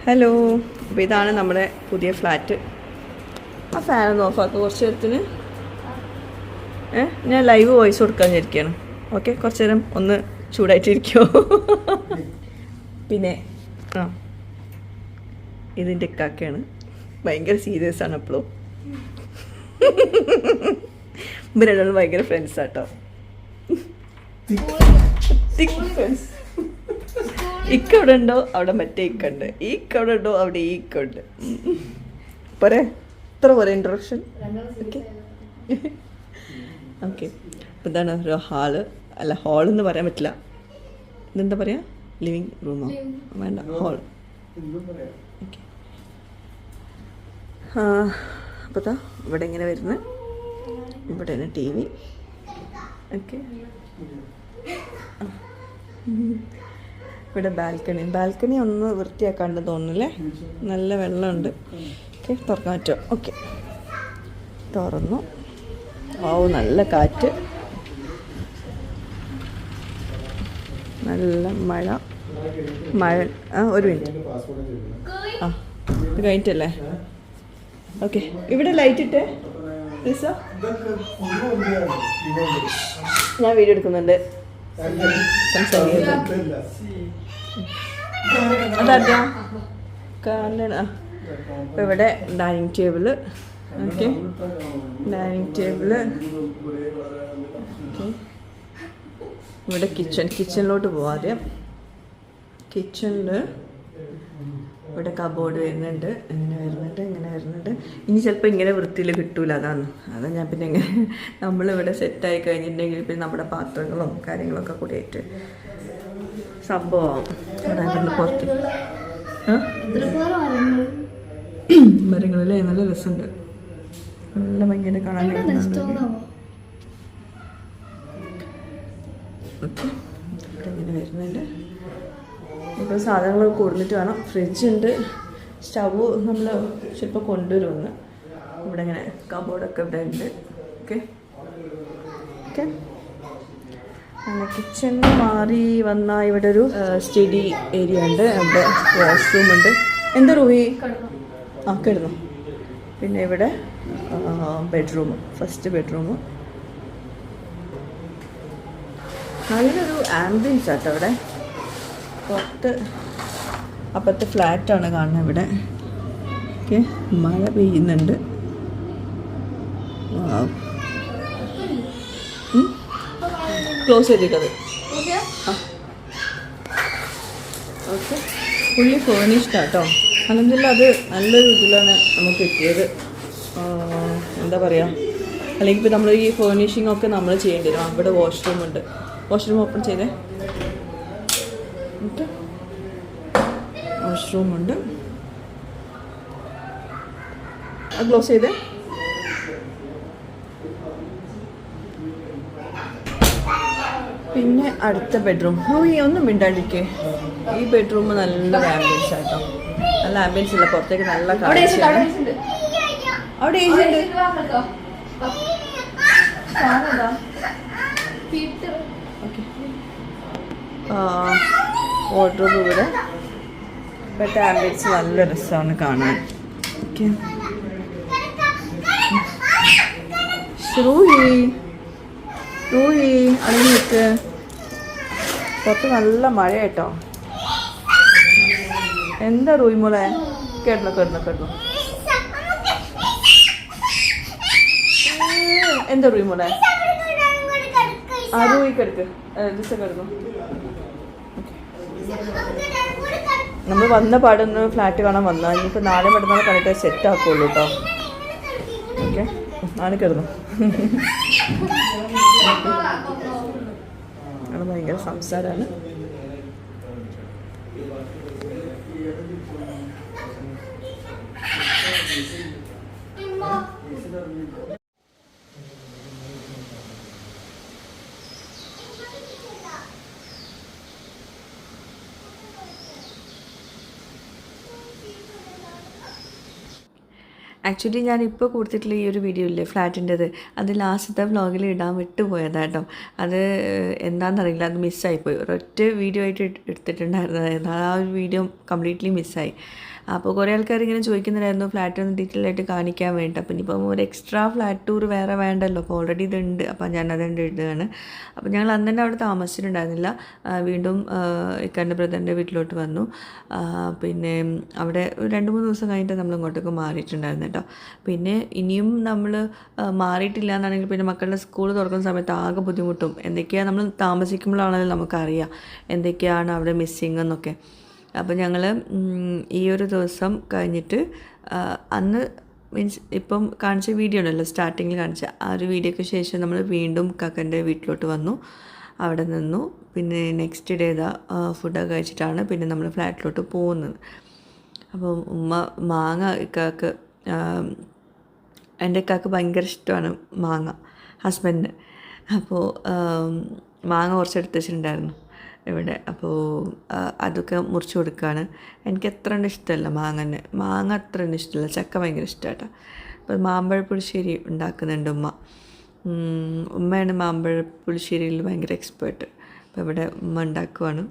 Hello അപ്പോൾ ഇതാണ് നമ്മുടെ പുതിയ ഫ്ലാറ്റ് ആ ഫാൻ ഒന്ന് ഓഫാക്കുക കുറച്ച് നേരത്തിന്. ഏ? ഞാൻ ലൈവ് വോയിസ് കൊടുക്കാൻ വിചാരിക്കുകയാണ് ഓക്കെ കുറച്ച് നേരം ഒന്ന് ചൂടായിട്ടിരിക്കുമോ പിന്നെ ആ. ഇതിന്റെ ഇക്കാക്കയാണ് ഭയങ്കര സീരിയസ് ആണ് എപ്പോഴും ഇവരെല്ലാം ഭയങ്കര ഫ്രണ്ട്സ് ആട്ടോ. ഫ്രണ്ട്സ് ഇക്ക അവിടെ ഉണ്ടോ അവിടെ മറ്റേ ഇക്കുണ്ട് ഈക്കവിടെ ഉണ്ടോ അവിടെ ഈ ഇക്ക ഉണ്ട് ഉം. പോരെ? ഇത്ര പോലെ ഇൻട്രൊഡക്ഷൻ ഓക്കെ ഓക്കെ അപ്പം ഇതാണ് ഒരു ഹാൾ അല്ല ഹാൾ എന്ന് പറയാൻ പറ്റില്ല. ഇതെന്താ പറയാ? ലിവിങ് റൂമോ വേണ്ട ഹാൾ ഓക്കെ അപ്പോൾ താ ഇവിടെ ഇങ്ങനെ വരുന്നത് ഇവിടെയാണ് ടി വി ഓക്കെ ഇവിടെ ബാൽക്കണി. ബാൽക്കണി ഒന്ന് വൃത്തിയാക്കാണ്ട് തോന്നുന്നില്ലേ? നല്ല വെള്ളമുണ്ട്. ഓക്കെ തുറക്കാൻ പറ്റുമോ ഓക്കെ. തുറന്നു. ഓ നല്ല കാറ്റ്. നല്ല മഴ. മഴ. ആ ഒരു മിനിറ്റ്. ആ ഇത് കഴിഞ്ഞിട്ടല്ലേ? ഓക്കെ. ഇവിടെ ലൈറ്റ് ഇട്ടേ ഞാൻ വീഡിയോ എടുക്കുന്നുണ്ട്. അതല്ല കാണണ അപ്പോൾ ഇവിടെ dining table. Okay. Dining table. Okay. ഇവിടെ കിച്ചൺ കിച്ചണിലോട്ട് പോവാം ആദ്യം. കിച്ചണിൽ ഇവിടെ കബോർഡ് വരുന്നുണ്ട്. ഇങ്ങനെ വരുന്നുണ്ട് ഇങ്ങനെ വരുന്നുണ്ട്. ഇനി ചിലപ്പോൾ ഇങ്ങനെ വൃത്തിയിൽ കിട്ടൂല അതാണ്. അതാണ് ഞാൻ പിന്നെ ഇങ്ങനെ നമ്മളിവിടെ സെറ്റായി കഴിഞ്ഞിട്ടുണ്ടെങ്കിൽ പിന്നെ നമ്മുടെ പാത്രങ്ങളും കാര്യങ്ങളൊക്കെ കൂടി ആയിട്ട് ഇവിടുന്ന് പുറത്ത്. മരങ്ങളിലെ നല്ല രസമുണ്ട്. നല്ല ഭയങ്കര കാണാൻ ഇങ്ങനെ വരുന്നുണ്ട്. ഇപ്പോൾ സാധനങ്ങൾ കൊടുത്തിട്ട് വേണം. ഫ്രിഡ്ജ് ഉണ്ട് സ്റ്റവ് നമ്മൾ ചിലപ്പോൾ കൊണ്ടുവരുമെന്ന്. ഇവിടെ ഇങ്ങനെ കബോർഡൊക്കെ ഇവിടെ ഉണ്ട്. ഓക്കെ. ഓക്കെ. അങ്ങനെ കിച്ചണിൽ മാറി വന്നാൽ ഇവിടെ ഒരു സ്റ്റഡി ഏരിയ ഉണ്ട്. അവിടെ വാഷ്റൂം ഉണ്ട്. എന്താ റൂഹി? ആ കിടന്നു. പിന്നെ ഇവിടെ ബെഡ്റൂം ഫസ്റ്റ് ബെഡ്റൂം നല്ലൊരു ആംബിയൻസ് ആട്ടോ അവിടെ. പുറത്ത് ഫ്ലാറ്റ് ഫ്ലാറ്റാണ് കാണുന്നത് ഇവിടെ. ഓക്കെ മഴ പെയ്യുന്നുണ്ട്. ക്ലോസ് ചെയ്തിട്ടത്. ഓക്കെ. ഫുള്ളി ഫേണിഷ്ഡ് ആട്ടോ അല്ലെന്നില്ല അത് നല്ലൊരു ഇതിലാണ് നമുക്ക് കിട്ടിയത്. എന്താ പറയുക അല്ലെങ്കിൽ ഇപ്പോൾ നമ്മൾ ഈ ഫേണിഷിംഗ് ഒക്കെ നമ്മൾ ചെയ്യേണ്ടി വരും. അവിടെ വാഷ്റൂം ഉണ്ട്. വാഷ്റൂം ഓപ്പൺ ചെയ്തേ. ഓക്കെ വാഷ്റൂമുണ്ട്. ക്ലോസ് ചെയ്തേ. പിന്നെ അടുത്ത ബെഡ്റൂം ഓ ഈ ഒന്നും മിണ്ടാണ്ടിരിക്കേ. ഈ ബെഡ്റൂം നല്ല ആംബിയൻസ് ആട്ടോ. നല്ല ആംബിയൻസ് ഇല്ല. പുറത്തേക്ക് നല്ല കാഴ്ചയാണ്. അവിടെ ഏജ് ഉണ്ട്. ഓക്കെ വാർഡ്രോബ് ഇവിടെ ഇപ്പോഴത്തെ ആംബിയൻസ് നല്ല രസമാണ് കാണാൻ. ഓക്കെ. റൂഹി റൂഹി നിൽക്ക് പുറത്ത് നല്ല മഴ കേട്ടോ എന്താ റൂയി മോളെ? കേട്ടോ കേട്ടോ കേട്ടോ എന്താ റൂയി മോളെ? ആ റൂയി കിടക്ക്. ദിവസം കിടന്നു. നമ്മൾ വന്ന പാടൊന്ന് ഫ്ലാറ്റ് കാണാൻ വന്നാൽ ഇനിയിപ്പോൾ നാളെ മറ്റന്നാൾ കണ്ടിട്ട് സെറ്റ് ആക്കുള്ളൂ കേട്ടോ ഓക്കെ നാളെ കിടന്നു ഭയങ്കര സംസാരമാണ് ആക്ച്വലി ഞാൻ ഇപ്പോൾ കൊടുത്തിട്ടുള്ള ഈ ഒരു വീഡിയോ ഇല്ലേ ഫ്ലാറ്റിന്റെത് അത് ലാസ്റ്റത്തെ വ്ളോഗിൽ ഇടാൻ വിട്ടുപോയതാട്ടോ അത് എന്താണെന്നറിയില്ല അത് മിസ്സായിപ്പോയി ഒരൊറ്റ വീഡിയോ ആയിട്ട് എടുത്തിട്ടുണ്ടായിരുന്നത്. ആ ഒരു വീഡിയോ കംപ്ലീറ്റ്ലി മിസ്സായി അപ്പോൾ കുറേ ആൾക്കാർ ഇങ്ങനെ ചോദിക്കുന്നുണ്ടായിരുന്നു ഫ്ലാറ്റ് ഒന്ന് ഡീറ്റെയിൽ ആയിട്ട് കാണിക്കാൻ വേണ്ടി. അപ്പം ഇനിയിപ്പം ഒരു എക്സ്ട്രാ ഫ്ലാറ്റ് ടൂർ വേറെ വേണ്ടല്ലോ? അപ്പോൾ ഓൾറെഡി ഇതുണ്ട്. അപ്പോൾ അതുകൊണ്ട് ഇടുകയാണ് അപ്പോൾ ഞങ്ങൾ അന്ന് തന്നെ അവിടെ താമസിച്ചിട്ടുണ്ടായിരുന്നില്ല. വീണ്ടും ഇക്കാന്റെ ബ്രദറിന്റെ വീട്ടിലോട്ട് വന്നു. പിന്നെ അവിടെ ഒരു രണ്ട് മൂന്ന് ദിവസം കഴിഞ്ഞിട്ട് നമ്മൾ ഇങ്ങോട്ടേക്ക് മാറിയിട്ടുണ്ടായിരുന്നു കേട്ടോ. പിന്നെ ഇനിയും നമ്മൾ മാറിയിട്ടില്ല എന്നാണെങ്കിൽ പിന്നെ മക്കളുടെ സ്കൂൾ തുറക്കുന്ന സമയത്ത് ആകെ ബുദ്ധിമുട്ടും. എന്തൊക്കെയാണ് നമ്മൾ താമസിക്കുമ്പോഴാണല്ലോ നമുക്കറിയാം. എന്തൊക്കെയാണ് അവിടെ മിസ്സിങ് എന്നൊക്കെ. അപ്പോൾ ഞങ്ങൾ ഈ ഒരു ദിവസം കഴിഞ്ഞിട്ട് അന്ന് മീൻസ് ഇപ്പം കാണിച്ച വീഡിയോ ഉണ്ടല്ലോ സ്റ്റാർട്ടിങ്ങിൽ കാണിച്ച ആ ഒരു വീഡിയോയ്ക്ക് ശേഷം നമ്മൾ വീണ്ടും കക്കന്റെ വീട്ടിലോട്ട് വന്നു. അവിടെ നിന്നു. പിന്നെ നെക്സ്റ്റ് ഡേ ഇതാ ഫുഡൊക്കെ കഴിച്ചിട്ടാണ് പിന്നെ നമ്മൾ ഫ്ലാറ്റിലോട്ട് പോകുന്നത്. അപ്പോൾ ഉമ്മ മാങ്ങ ഇക്കാക്ക് എന്റെ ഇക്കാക്ക് ഭയങ്കര ഇഷ്ടമാണ് മാങ്ങ ഹസ്ബൻഡിന് അപ്പോൾ മാങ്ങ കുറച്ച് എടുത്തു വെച്ചിട്ടുണ്ടായിരുന്നു. ഇവിടെ. അപ്പോൾ അതൊക്കെ മുറിച്ച് കൊടുക്കുകയാണ് എനിക്ക് അത്ര ഇഷ്ടമല്ല മാങ്ങനെ മാങ്ങ അത്ര ഇഷ്ടമല്ല. ചക്ക ഭയങ്കര ഇഷ്ടമാട്ടോ. അപ്പോൾ മാമ്പഴ പുളിശ്ശേരി ഉണ്ടാക്കുന്നുണ്ട് ഉമ്മ. ഉമ്മയാണ് മാമ്പഴ പുളിശ്ശേരിയിൽ ഭയങ്കര എക്സ്പേർട്ട് അപ്പോൾ ഇവിടെ ഉമ്മ ഉണ്ടാക്കുവാണ്.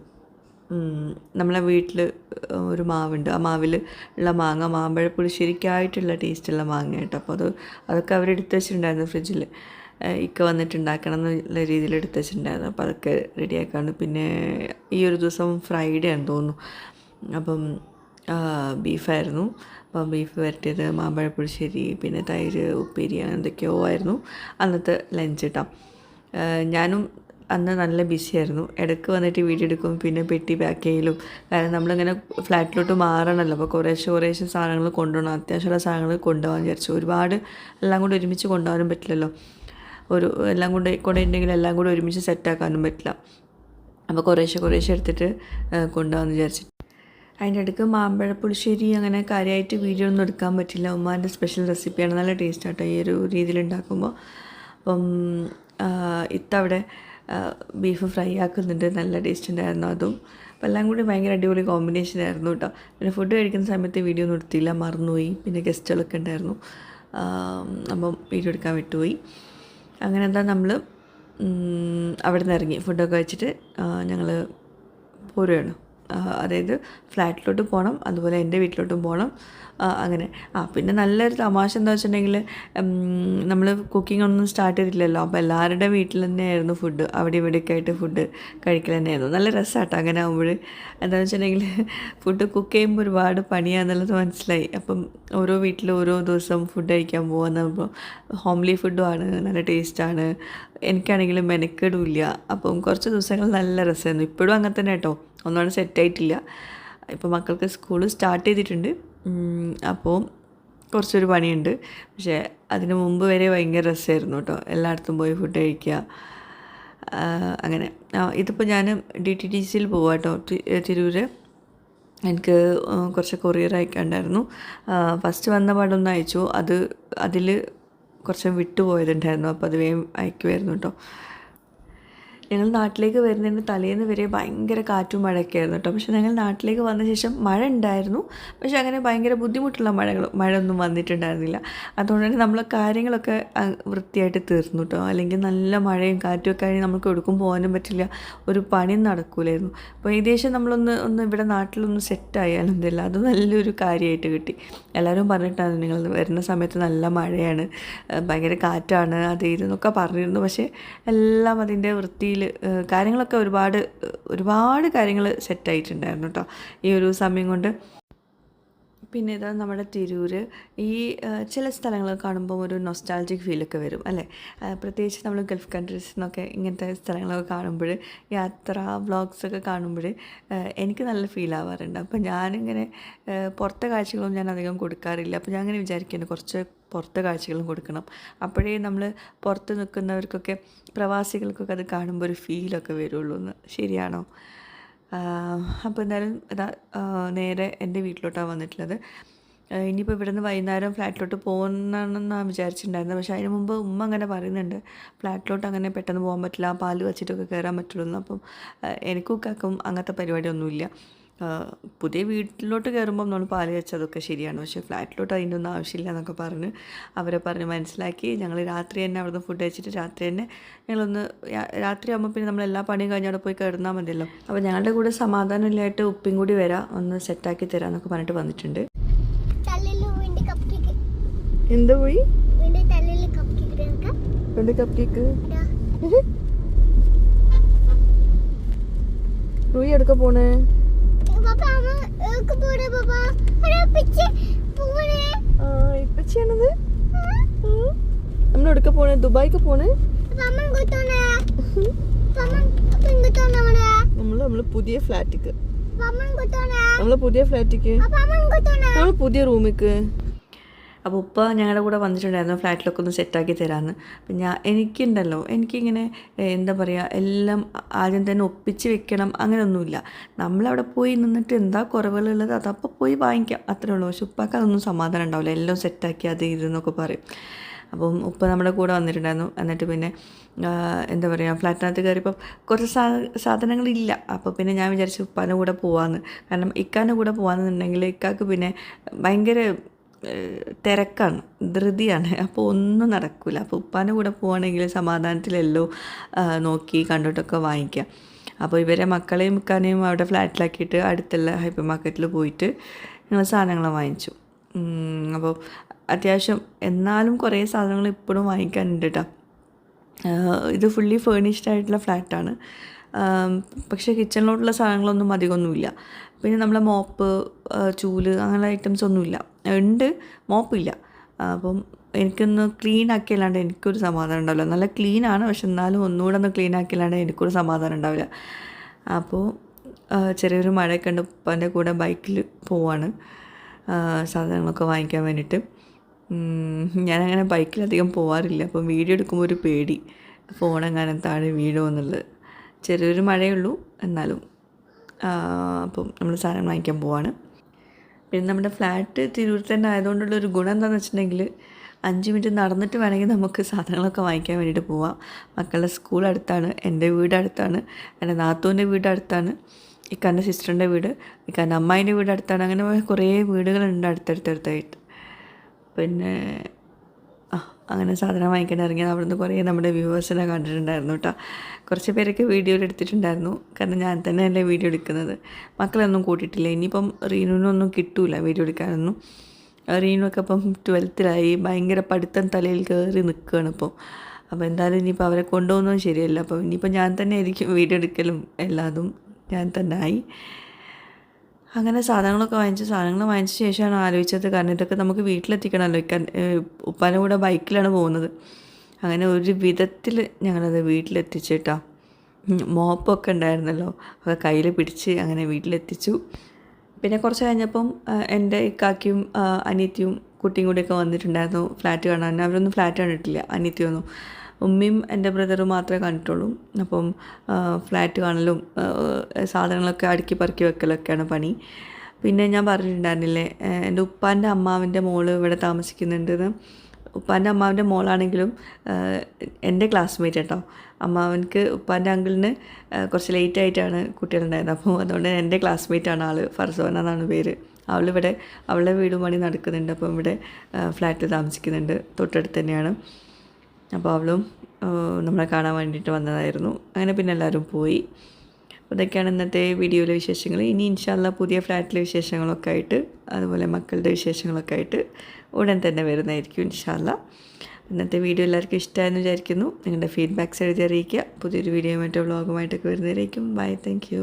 നമ്മളെ വീട്ടിൽ ഒരു മാവുണ്ട്. ആ മാവിൽ ഉള്ള മാങ്ങ മാമ്പഴ പുളിശ്ശേരിക്കായിട്ടുള്ള ടേസ്റ്റുള്ള മാങ്ങ കേട്ടോ അപ്പോൾ അത് അതൊക്കെ അവരെടുത്ത് വെച്ചിട്ടുണ്ടായിരുന്നു ഫ്രിഡ്ജിൽ ഇക്ക വന്നിട്ടുണ്ടാക്കണം എന്നുള്ള രീതിയിൽ എടുത്ത് വെച്ചിട്ടുണ്ടായിരുന്നു അപ്പോൾ അതൊക്കെ റെഡിയാക്കാണ് പിന്നെ ഈ ഒരു ദിവസം ഫ്രൈഡേ ആണ് തോന്നുന്നു. അപ്പം ബീഫായിരുന്നു അപ്പം ബീഫ് വരട്ടിയത് മാമ്പഴ പുളിശ്ശേരി പിന്നെ തൈര് ഉപ്പേരി അങ്ങനെ എന്തൊക്കെയോ ആയിരുന്നു. അന്നത്തെ ലഞ്ച് കേട്ടോ ഞാനും അന്ന് നല്ല ബിസി ആയിരുന്നു. ഇടയ്ക്ക് വന്നിട്ട് വീഡിയോ എടുക്കും പിന്നെ പെട്ടി പാക്ക് ചെയ്യലും. കാരണം നമ്മളിങ്ങനെ ഫ്ലാറ്റിലോട്ട് മാറണമല്ലോ അപ്പോൾ കുറേശ്ശെ കുറേശ്ശെ സാധനങ്ങൾ കൊണ്ടുപോകണം. അത്യാവശ്യമുള്ള സാധനങ്ങൾ കൊണ്ടുപോകാൻ വിചാരിച്ചു. ഒരുപാട് എല്ലാം കൂടി ഒരുമിച്ച് കൊണ്ടുപോകാനും പറ്റില്ലല്ലോ. ഒരു എല്ലാം കൂടെ കൊണ്ടുപോയിട്ടുണ്ടെങ്കിൽ എല്ലാം കൂടെ ഒരുമിച്ച് സെറ്റാക്കാനും പറ്റില്ല. അപ്പോൾ കുറേശ്ശെ കുറേശ്ശെ എടുത്തിട്ട് കൊണ്ടുപോകാമെന്ന് വിചാരിച്ചിട്ട്. അതിന്റെ അടുക്ക് മാമ്പഴ പുളിശ്ശേരി അങ്ങനെ കാര്യമായിട്ട് വീഡിയോ ഒന്നും എടുക്കാൻ പറ്റില്ല. ഉമ്മാന്റെ സ്പെഷ്യൽ റെസിപ്പിയാണ് നല്ല ടേസ്റ്റ് ആട്ടോ ഈ ഒരു രീതിയിൽ ഉണ്ടാക്കുമ്പോൾ അപ്പം ഇത്തവിടെ ബീഫ് ഫ്രൈ ആക്കുന്നുണ്ട്. നല്ല ടേസ്റ്റ് ഉണ്ടായിരുന്നു അതും. അപ്പം എല്ലാം കൂടി ഭയങ്കര അടിപൊളി കോമ്പിനേഷൻ ആയിരുന്നു കേട്ടോ പിന്നെ ഫുഡ് കഴിക്കുന്ന സമയത്ത് വീഡിയോ ഒന്നും എടുത്തില്ല. മറന്നുപോയി. പിന്നെ ഗസ്റ്റുകളൊക്കെ ഉണ്ടായിരുന്നു. അപ്പം വീഡിയോ എടുക്കാൻ വിട്ടുപോയി. അങ്ങനെ എന്താ നമ്മൾ അവിടെ നിന്ന് ഇറങ്ങി ഫുഡൊക്കെ കഴിച്ചിട്ട് ഞങ്ങൾ പോരുകയാണ് അതായത് ഫ്ലാറ്റിലോട്ട് പോകണം അതുപോലെ എന്റെ വീട്ടിലോട്ടും പോകണം അങ്ങനെ. ആ പിന്നെ നല്ലൊരു തമാശ എന്താ വെച്ചിട്ടുണ്ടെങ്കിൽ നമ്മൾ കുക്കിംഗ് ഒന്നും സ്റ്റാർട്ട് ചെയ്തിട്ടില്ലല്ലോ. അപ്പോൾ എല്ലാവരുടെ വീട്ടിൽ തന്നെയായിരുന്നു ഫുഡ് അവിടെ ഇവിടെയൊക്കെ ആയിട്ട് ഫുഡ് കഴിക്കൽ തന്നെയായിരുന്നു. നല്ല രസമാട്ടോ അങ്ങനെ ആകുമ്പോൾ എന്താണെന്ന് വെച്ചിട്ടുണ്ടെങ്കിൽ ഫുഡ് കുക്ക് ചെയ്യുമ്പോൾ ഒരുപാട് പണിയാന്നുള്ളത് മനസ്സിലായി. അപ്പം ഓരോ വീട്ടിൽ ഓരോ ദിവസം ഫുഡ് കഴിക്കാൻ പോകുന്നപ്പോൾ ഹോംലി ഫുഡുമാണ് നല്ല ടേസ്റ്റാണ് എനിക്കാണെങ്കിലും മെനക്കെടുമില്ല അപ്പം കുറച്ച് ദിവസങ്ങൾ നല്ല രസമായിരുന്നു. ഇപ്പോഴും അങ്ങനെ തന്നെ കേട്ടോ ഒന്നുകൂടെ സെറ്റായിട്ടില്ല. ഇപ്പോൾ മക്കൾക്ക് സ്കൂൾ സ്റ്റാർട്ട് ചെയ്തിട്ടുണ്ട്. അപ്പോൾ കുറച്ചൊരു പണിയുണ്ട്. പക്ഷേ അതിന് മുമ്പ് വരെ ഭയങ്കര രസമായിരുന്നു കേട്ടോ. എല്ലായിടത്തും പോയി ഫുഡ് കഴിക്കുക. അങ്ങനെ. ഇതിപ്പോൾ ഞാൻ ഡി ടി ടി സിയിൽ പോവാം കേട്ടോ. തിരൂർ എനിക്ക് കുറച്ച് കൊറിയർ അയക്കാണ്ടായിരുന്നു. ഫസ്റ്റ് വന്ന പാടൊന്ന് അയച്ചു. അത് അതിൽ കുറച്ച് വിട്ടുപോയതുണ്ടായിരുന്നു. അപ്പോൾ അത് വേഗം അയക്കുമായിരുന്നു കേട്ടോ. ഞങ്ങൾ നാട്ടിലേക്ക് വരുന്നതിന് തലേന്ന് വരെ ഭയങ്കര കാറ്റും മഴയൊക്കെ ആയിരുന്നു കേട്ടോ. പക്ഷേ ഞങ്ങൾ നാട്ടിലേക്ക് വന്ന ശേഷം മഴ ഉണ്ടായിരുന്നു. പക്ഷേ അങ്ങനെ ഭയങ്കര ബുദ്ധിമുട്ടുള്ള മഴകൾ മഴയൊന്നും വന്നിട്ടുണ്ടായിരുന്നില്ല. അതുകൊണ്ട് തന്നെ നമ്മൾ കാര്യങ്ങളൊക്കെ വൃത്തിയായിട്ട് തീർന്നു കേട്ടോ. അല്ലെങ്കിൽ നല്ല മഴയും കാറ്റും ഒക്കെ ആയി നമുക്ക് എടുക്കും പോകാനും പറ്റില്ല. ഒരു പണി നടക്കൂലായിരുന്നു. അപ്പോൾ ഏകദേശം നമ്മളൊന്ന് ഒന്ന് ഇവിടെ നാട്ടിലൊന്ന് സെറ്റായാലും എന്തില്ല അത് നല്ലൊരു കാര്യമായിട്ട് കിട്ടി. എല്ലാവരും പറഞ്ഞിട്ടാണ് നിങ്ങൾ വരുന്ന സമയത്ത് നല്ല മഴയാണ് ഭയങ്കര കാറ്റാണ് അത് ഇതെന്നൊക്കെ പറഞ്ഞിരുന്നു. പക്ഷേ എല്ലാം അതിന്റെ വൃത്തിയിൽ കാര്യങ്ങളൊക്കെ ഒരുപാട് ഒരുപാട് കാര്യങ്ങൾ സെറ്റായിട്ടുണ്ടായിരുന്നു കേട്ടോ ഈ ഒരു സമയം കൊണ്ട് പിന്നെ ഇതാ നമ്മുടെ തിരൂർ ഈ ചില സ്ഥലങ്ങൾ കാണുമ്പോൾ ഒരു നൊസ്റ്റാൾജിക് ഫീലൊക്കെ വരും അല്ലേ? പ്രത്യേകിച്ച് നമ്മൾ ഗൾഫ് കൺട്രീസിൽ നിന്നൊക്കെ ഇങ്ങനത്തെ സ്ഥലങ്ങളൊക്കെ കാണുമ്പോൾ യാത്ര വ്ളോഗ്സൊക്കെ കാണുമ്പോൾ എനിക്ക് നല്ല ഫീൽ ആവാറുണ്ട്. അപ്പോൾ ഞാനിങ്ങനെ പുറത്തെ കാഴ്ചകളൊന്നും ഞാൻ അധികം കൊടുക്കാറില്ല. അപ്പോൾ ഞാൻ അങ്ങനെ വിചാരിക്കുന്നു കുറച്ച് പുറത്തെ കാഴ്ചകളും കൊടുക്കണം. അപ്പോഴേ നമ്മൾ പുറത്ത് നിൽക്കുന്നവർക്കൊക്കെ പ്രവാസികൾക്കൊക്കെ അത് കാണുമ്പോൾ ഒരു ഫീലൊക്കെ വരുള്ളൂ എന്ന് ശരിയാണോ? അപ്പോൾ എന്തായാലും ഇതാ നേരെ എന്റെ വീട്ടിലോട്ടാണ് വന്നിട്ടുള്ളത്. ഇനിയിപ്പോൾ ഇവിടുന്ന് വൈകുന്നേരം ഫ്ലാറ്റിലോട്ട് പോകുന്നതാണെന്നാണ് വിചാരിച്ചിട്ടുണ്ടായിരുന്നത്. പക്ഷേ അതിന് മുമ്പ് ഉമ്മ അങ്ങനെ പറയുന്നുണ്ട്. ഫ്ലാറ്റിലോട്ട് അങ്ങനെ പെട്ടെന്ന് പോകാൻ പറ്റില്ല. പാൽ വെച്ചിട്ടൊക്കെ കയറാൻ പറ്റുള്ളൂ അപ്പം എനിക്കും കാക്കും അങ്ങനത്തെ പരിപാടിയൊന്നുമില്ല. പുതിയ വീട്ടിലോട്ട് കയറുമ്പം നമ്മൾ പാൽ വെച്ചതൊക്കെ ശരിയാണ്. പക്ഷേ ഫ്ലാറ്റിലോട്ട് അതിന്റെ ഒന്നും ആവശ്യമില്ല എന്നൊക്കെ പറഞ്ഞ് അവരെ പറഞ്ഞ് മനസ്സിലാക്കി ഞങ്ങൾ രാത്രി തന്നെ അവിടുന്ന് ഫുഡ് കഴിച്ചിട്ട് രാത്രി തന്നെ ഞങ്ങളൊന്ന് രാത്രി ആകുമ്പോൾ പിന്നെ നമ്മൾ എല്ലാ പണിയും കഴിഞ്ഞ് അവിടെ പോയി കയറുന്നാൽ മതിയല്ലോ. അപ്പോൾ ഞങ്ങളുടെ കൂടെ സമാധാനമില്ലായിട്ട് ഉപ്പും കൂടി വരാം ഒന്ന് സെറ്റാക്കി തരാമെന്നൊക്കെ പറഞ്ഞിട്ട് വന്നിട്ടുണ്ട്. എന്തോ പോയി? Cup cake. റൂയി എടുക്ക പോണേ? പപ്പ അമ്മ ഏക്ക് പോടെ പപ്പ അരെ പിച്ച് പോണേ. ആ ഇപ്പം ചെയ്യണത് നമ്മൾ എടുക്ക പോണേ? ദുബായിക്ക് പോണേ? നമ്മൾ നമ്മൾ പുതിയ ഫ്ലാറ്റിക്ക്. നമ്മൾ പുതിയ ഫ്ലാറ്റിക്ക്. നമ്മൾ പുതിയ റൂമിക്ക്. അപ്പോൾ ഉപ്പ ഞങ്ങളുടെ കൂടെ വന്നിട്ടുണ്ടായിരുന്നു. ഫ്ലാറ്റിലൊക്കെ ഒന്ന് സെറ്റാക്കി തരാമെന്ന് അപ്പം ഞാൻ എനിക്കുണ്ടല്ലോ എനിക്കിങ്ങനെ എന്താ പറയുക എല്ലാം ആദ്യം തന്നെ ഒപ്പിച്ച് വെക്കണം അങ്ങനെയൊന്നുമില്ല നമ്മളവിടെ പോയി നിന്നിട്ട് എന്താ കുറവുകളുള്ളത് അതപ്പോൾ പോയി വാങ്ങിക്കാം അത്രേ ഉള്ളൂ. പക്ഷെ ഉപ്പാക്ക് അതൊന്നും സമാധാനം ഉണ്ടാവില്ല. എല്ലാം സെറ്റാക്കി അത് ഇതെന്നൊക്കെ പറയും. അപ്പം ഉപ്പ നമ്മുടെ കൂടെ വന്നിട്ടുണ്ടായിരുന്നു. എന്നിട്ട് പിന്നെ എന്താ പറയുക ഫ്ലാറ്റിനകത്ത് കയറിയപ്പം കുറച്ച് സാ സാധനങ്ങളില്ല. അപ്പോൾ പിന്നെ ഞാൻ വിചാരിച്ചു ഉപ്പാന്റെ കൂടെ പോവാന്ന്. കാരണം ഇക്കാന്റെ കൂടെ പോകാമെന്നുണ്ടെങ്കിൽ ഇക്കാക്ക് പിന്നെ ഭയങ്കര തിരക്കാണ് ധൃതിയാണ്. അപ്പോൾ ഒന്നും നടക്കില്ല അപ്പോൾ ഉപ്പാന്റെ കൂടെ പോവുകയാണെങ്കിൽ സമാധാനത്തിലല്ലോ നോക്കി കണ്ടിട്ടൊക്കെ വാങ്ങിക്കാം. അപ്പോൾ ഇവരെ മക്കളെയും മുക്കാനെയും അവിടെ ഫ്ലാറ്റിലാക്കിയിട്ട് അടുത്തുള്ള ഹൈപ്പർ മാർക്കറ്റിൽ പോയിട്ട് ഞങ്ങൾ സാധനങ്ങൾ വാങ്ങിച്ചു. അപ്പോൾ അത്യാവശ്യം എന്നാലും കുറേ സാധനങ്ങൾ ഇപ്പോഴും വാങ്ങിക്കാനുണ്ട് കേട്ടോ ഇത് ഫുള്ളി ഫേണിഷ്ഡ് ആയിട്ടുള്ള ഫ്ലാറ്റാണ്. പക്ഷേ കിച്ചണിലോട്ടുള്ള സാധനങ്ങളൊന്നും അധികമൊന്നുമില്ല. പിന്നെ നമ്മളെ മോപ്പ് ചൂൽ അങ്ങനെയുള്ള ഐറ്റംസ് ഒന്നുമില്ല. ഉണ്ട് മോപ്പില്ല. അപ്പം എനിക്കൊന്ന് ക്ലീൻ ആക്കിയല്ലാണ്ട് എനിക്കൊരു സമാധാനം ഉണ്ടാവില്ല. നല്ല ക്ലീനാണ് പക്ഷെ എന്നാലും ഒന്നുകൂടെ ഒന്ന് ക്ലീൻ ആക്കിയല്ലാണ്ട് എനിക്കൊരു സമാധാനം ഉണ്ടാവില്ല. അപ്പോൾ ചെറിയൊരു മഴയൊക്കെ ഉണ്ട് ഉപ്പാന്റെ കൂടെ ബൈക്കിൽ പോവാണ്. സാധനങ്ങളൊക്കെ വാങ്ങിക്കാൻ വേണ്ടിയിട്ട്. ഞാനങ്ങനെ ബൈക്കിലധികം പോവാറില്ല. അപ്പം വീഡിയോ എടുക്കുമ്പോൾ ഒരു പേടി. ഫോണെങ്ങാനും താഴെ വീഴുമോ എന്നുള്ളത്. ചെറിയൊരു മഴയുള്ളൂ. എന്നാലും അപ്പം നമ്മൾ സാധനം വാങ്ങിക്കാൻ പോവാണ്. പിന്നെ നമ്മുടെ ഫ്ലാറ്റ് തിരൂർ തന്നെ ആയതുകൊണ്ടുള്ള ഒരു ഗുണം എന്താണെന്ന് വെച്ചിട്ടുണ്ടെങ്കിൽ അഞ്ച് മിനിറ്റ് നടന്നിട്ട് വേണമെങ്കിൽ നമുക്ക് സാധനങ്ങളൊക്കെ വാങ്ങിക്കാൻ വേണ്ടിയിട്ട് പോവാം. മക്കളുടെ സ്കൂൾ അടുത്താണ് എന്റെ വീട് അടുത്താണ് എന്റെ നാത്തൂന്റെ വീട് അടുത്താണ് ഇക്കാന്റെ സിസ്റ്ററിന്റെ വീട് ഇക്കാന്റെ അമ്മായിന്റെ വീട് അടുത്താണ് അങ്ങനെ കുറേ വീടുകളുണ്ട് അടുത്തടുത്തടുത്തായിട്ട്. പിന്നെ അങ്ങനെ സാധനം വാങ്ങിക്കാൻ ഇറങ്ങിയത് അവിടുന്ന് കുറേ നമ്മുടെ വ്യൂവേഴ്സിനെ കണ്ടിട്ടുണ്ടായിരുന്നു കേട്ടോ കുറച്ച് പേരൊക്കെ വീഡിയോയിൽ എടുത്തിട്ടുണ്ടായിരുന്നു. കാരണം ഞാൻ തന്നെയല്ലേ വീഡിയോ എടുക്കുന്നത്. മക്കളൊന്നും കൂട്ടിയിട്ടില്ല. ഇനിയിപ്പം റീനുവിനൊന്നും കിട്ടൂല വീഡിയോ എടുക്കാനൊന്നും. ആ റീനുവൊക്കെ ഇപ്പം ട്വൽത്തിലായി ഭയങ്കര പഠിത്തം തലയിൽ കയറി നിൽക്കുകയാണ് ഇപ്പോൾ അപ്പോൾ എന്തായാലും ഇനിയിപ്പോൾ അവരെ കൊണ്ടുപോകുന്നതും ശരിയല്ല. അപ്പോൾ ഇനിയിപ്പോൾ ഞാൻ തന്നെ ആയിരിക്കും വീഡിയോ എടുക്കലും. എല്ലാതും ഞാൻ തന്നെ ആയി. അങ്ങനെ സാധനങ്ങളൊക്കെ വാങ്ങിച്ച് സാധനങ്ങൾ വാങ്ങിച്ച ശേഷമാണ് ആലോചിച്ചത്. കാരണം ഇതൊക്കെ നമുക്ക് വീട്ടിലെത്തിക്കണമല്ലോ. ഇക്കാൻ ഉപ്പാന്റെ കൂടെ ബൈക്കിലാണ് പോകുന്നത്. അങ്ങനെ ഒരു വിധത്തിൽ ഞങ്ങളത് വീട്ടിലെത്തിച്ചിട്ടാ. മോപ്പൊക്കെ ഉണ്ടായിരുന്നല്ലോ. അത് കയ്യിൽ പിടിച്ച് അങ്ങനെ വീട്ടിലെത്തിച്ചു. പിന്നെ കുറച്ച് കഴിഞ്ഞപ്പം എന്റെ ഇക്കാക്കിയും അനിയത്തിയും കുട്ടിയും കൂടിയൊക്കെ വന്നിട്ടുണ്ടായിരുന്നു ഫ്ലാറ്റ് കാണാൻ. അവരൊന്നും ഫ്ലാറ്റ് കണ്ടിട്ടില്ല. അനിയത്തിയൊന്നും ഉമ്മയും എന്റെ ബ്രദറും മാത്രമേ കണ്ടിട്ടുള്ളൂ. അപ്പം ഫ്ലാറ്റ് കാണലും സാധനങ്ങളൊക്കെ അടുക്കി പറക്കി വെക്കലൊക്കെയാണ് പണി. പിന്നെ ഞാൻ പറഞ്ഞിട്ടുണ്ടായിരുന്നില്ലേ എന്റെ ഉപ്പാന്റെ അമ്മാവിന്റെ മോൾ ഇവിടെ താമസിക്കുന്നുണ്ടെന്ന്. ഉപ്പാന്റെ അമ്മാവിന്റെ മോളാണെങ്കിലും എന്റെ ക്ലാസ്മേറ്റ് കേട്ടോ അമ്മാവൻക്ക് ഉപ്പാന്റെ അങ്കിളിന് കുറച്ച് ലേറ്റ് ആയിട്ടാണ് കുട്ടികളുണ്ടായത് അപ്പോൾ അതുകൊണ്ട് എന്റെ ക്ലാസ്മേറ്റ് ആണ് ആൾ ഫർസോന എന്നാണ് പേര്. അവളിവിടെ അവളുടെ വീടും പണി നടക്കുന്നുണ്ട്. അപ്പം ഇവിടെ ഫ്ലാറ്റിൽ താമസിക്കുന്നുണ്ട്. തൊട്ടടുത്ത് തന്നെയാണ്. അപ്പോൾ അവളും നമ്മളെ കാണാൻ വേണ്ടിയിട്ട് വന്നതായിരുന്നു. അങ്ങനെ പിന്നെ എല്ലാവരും പോയി. അപ്പോൾ ഇതൊക്കെയാണ് ഇന്നത്തെ വീഡിയോയിലെ വിശേഷങ്ങൾ ഇനി ഇൻഷാല്ല പുതിയ ഫ്ലാറ്റിലെ വിശേഷങ്ങളൊക്കെ ആയിട്ട് അതുപോലെ മക്കളുടെ വിശേഷങ്ങളൊക്കെ ആയിട്ട് ഉടൻ തന്നെ വരുന്നതായിരിക്കും ഇൻഷാല്ല ഇന്നത്തെ വീഡിയോ എല്ലാവർക്കും ഇഷ്ടമായെന്ന് വിചാരിക്കുന്നു. നിങ്ങളുടെ ഫീഡ്ബാക്ക്സ് എഴുതി അറിയിക്കുക. പുതിയൊരു വീഡിയോ മറ്റോ വ്ളോഗുമായിട്ടൊക്കെ വരുന്നതായിരിക്കും ബൈ താങ്ക്